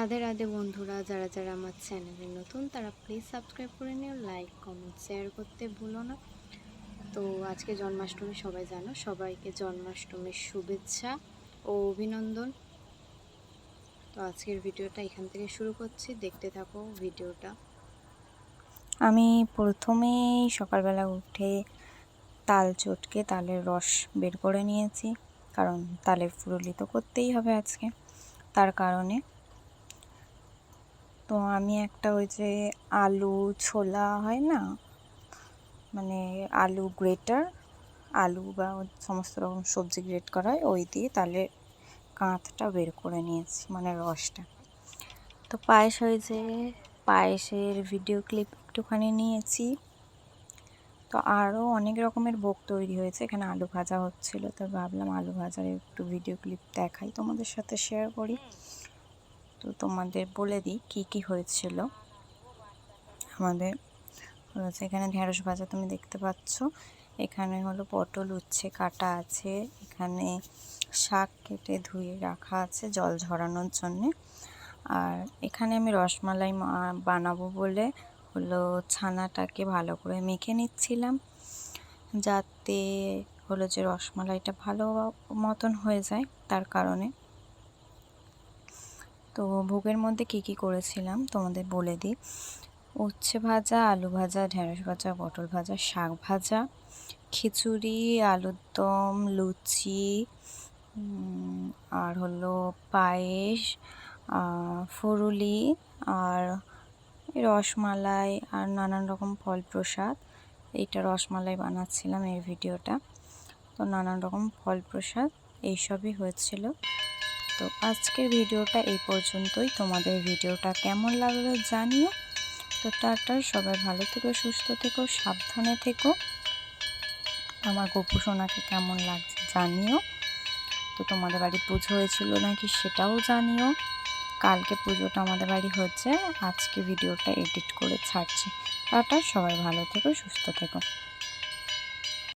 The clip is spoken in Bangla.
রাধে রাধে বন্ধুরা, যারা যারা আমার চ্যানেলে নতুন, তারা প্লিজ সাবস্ক্রাইব করে নিও লাইক কমেন্ট শেয়ার করতে ভুলো না। তো আজকে জন্মাষ্টমী, সবাই জানো, সবাইকে জন্মাষ্টমীর শুভেচ্ছা ও অভিনন্দন। তো আজকের ভিডিওটা এখান থেকে শুরু করছি। দেখতে থাকো ভিডিওটা। আমি প্রথমেই সকালবেলা উঠে তাল চটকে তালের রস বের করে নিয়েছি, কারণ তালের ফুরুলি তো করতেই হবে আজকে। তার কারণে তো আমি একটা ওই যে আলু ছোলা হয় না? মানে আলু গ্রেটার, আলু বা সমস্ত রকম সবজি গ্রেট করা হয়, ওই দিয়ে তালের কাঁধটা বের করে নিয়েছি মানে রসটা। তো পায়েস হয়েছে পায়েসের ভিডিও ক্লিপ একটুখানি নিয়েছি। তো আরও অনেক রকমের ভোগ তৈরি হয়েছে, এখানে আলু ভাজা হচ্ছিল, তো ভাবলাম আলু ভাজার একটু ভিডিও ক্লিপ দেখাই, তোমাদের সাথে শেয়ার করি। তো তোমাদের বলে দিই কী কী হয়েছিল। আমাদের হচ্ছে এখানে ঢেঁড়স ভাজা তুমি দেখতে পাচ্ছ। এখানে হলো পটল, উচ্ছে কাটা আছে। এখানে শাক কেটে ধুয়ে রাখা আছে জল ঝরানোর জন্যে। আর এখানে আমি রসমালাই বানাবো বলে হলো ছানাটাকে ভালো করে মেখে নিচ্ছিলাম। যাতে হলো যে রসমালাইটা ভালো মতন হয়ে যায় তার কারণে। তো ভোগের মধ্যে কি কি করেছিলাম তোমাদের বলে দিই। উচ্ছে ভাজা, আলু ভাজা, ঢেঁড়স ভাজা, পটল ভাজা, শাক ভাজা, খিচুড়ি, আলুর দম, লুচি আর হলো পায়েস ফুরুলি, আর রসমালাই, আর নানান রকম ফল প্রসাদ এইটা রসমালাই বানাচ্ছিলাম এই ভিডিওটা। তো নানান রকম ফল প্রসাদ এইসবই হয়েছিল। তো আজকের ভিডিওটা এই পর্যন্তই। তোমাদের ভিডিওটা কেমন লাগল জানিও। তো টাটা, সবাই ভালো থেকো, সুস্থ থেকো, সাবধানে থেকো। আমার গপু সোনাকে কেমন লাগছে জানিও। তো তোমাদের বাড়ি পুজো হয়েছিল নাকি সেটাও জানিও। কালকে পুজোটা আমাদের বাড়ি হচ্ছে, আজকে ভিডিওটা এডিট করে ছাড়ছি। টাটা, সবাই ভালো থেকো, সুস্থ থেকো।